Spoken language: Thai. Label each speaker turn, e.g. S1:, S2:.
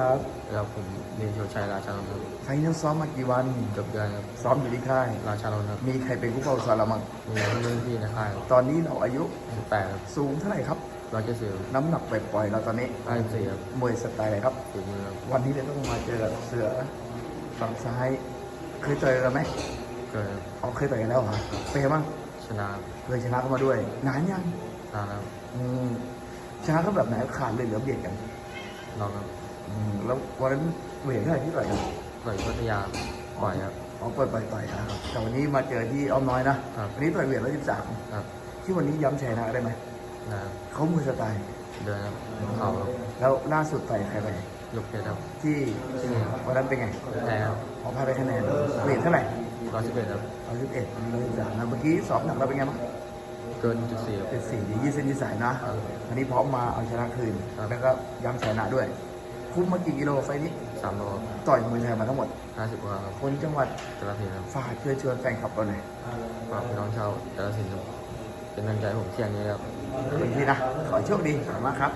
S1: ครับ
S2: แล้วผมเรียนโชชัยราชานนท์ครับ
S1: ไฟล์นั้นซ้อมมากี่วัน
S2: เกือบเดือนครับ
S1: ซ้อมอยู่ที่ค่าย
S2: ราชานนท์ครับ
S1: มีใครเป็นผู้เฝ้าสารเรามั่ง
S2: มีรุ่นพี่ในค่าย
S1: ตอนนี้เราอายุ
S2: สิบแปดครับ
S1: สูงเท่าไหร่ครับ
S2: ร้อยเจ็ดสิบ
S1: น้ำหนักปล่อยๆเราตอนนี้
S2: ห้าสิบสี่ครับ
S1: มวยสไตล์อะไรครับ
S2: ฝีมือครับ
S1: วันนี้เราต้องมาเจอกับเสือฝั่งซ้าย เคยเจอกันไหม
S2: เกิด
S1: อ๋อเคยต่อยกันแล้วเหรอเป็นไงบ้าง
S2: ชนะ
S1: เคยชนะเขามาด้วยนานยัง
S2: นานครับ
S1: อืมชนะเขาแบบไหนขาดเลยเหลือเบียดกัน
S2: ลองครับ
S1: อืมแล้ววันนั้นเวทเท่าไหร่ที่ต่อยกัน
S2: ต่อยพัทยาบ่อยครับ
S1: อ๋อปล่อยปล่อยต่อยนะครับแต่วันนี้มาเจอที่อ้อมน้อยนะครับ วันนี้ต่อยเวทร้อยสิบสาม
S2: ครับ
S1: ที่วันนี้ย้ำชัยนะได้ไหม
S2: นะครับ
S1: เขามือสไตล์
S2: เดินครับเข่าครับ
S1: แล้วล่าสุดต่อยใครไป
S2: ยกเพชรครับ
S1: ที่
S2: ที่นี่ครับ
S1: วันนั้นเป็นไง
S2: แพ้ครับ
S1: ออกพาไปคะแนนเวทเท่าไหร่
S2: ร้อยสิบเอ็ดครับ
S1: ร้อยสิบเอ็ดร้อยสิบสามนะเมื่อกี้สอบหนักเราเป็นไงบ้าง
S2: เกินจุดสี่ครับ
S1: เป็นสี่ดียี่เส้นยี่สายนะ อันนี้พร้อมมาเอาชนะคืน
S2: ครับ
S1: แล้วก็ย้ำชนะด้วย คุ้มมากี่กิโลไฟล์นี้
S2: สามโล
S1: ต่อยมวยไทยมาทั้งหมด
S2: ห้าสิบกว่าครับ
S1: คนจังหวัด
S2: กระถิ่นครับ
S1: ฝากเชิญชวนแฟนคลับเราหน่อย
S2: ฝากพี่น้องชาวกระถิ่นครับเป็นกำลังใจให้ผมเที่ยงนี้ครับ
S1: เป็นที่นะขอให้โชคดีขอบคุณมากครับ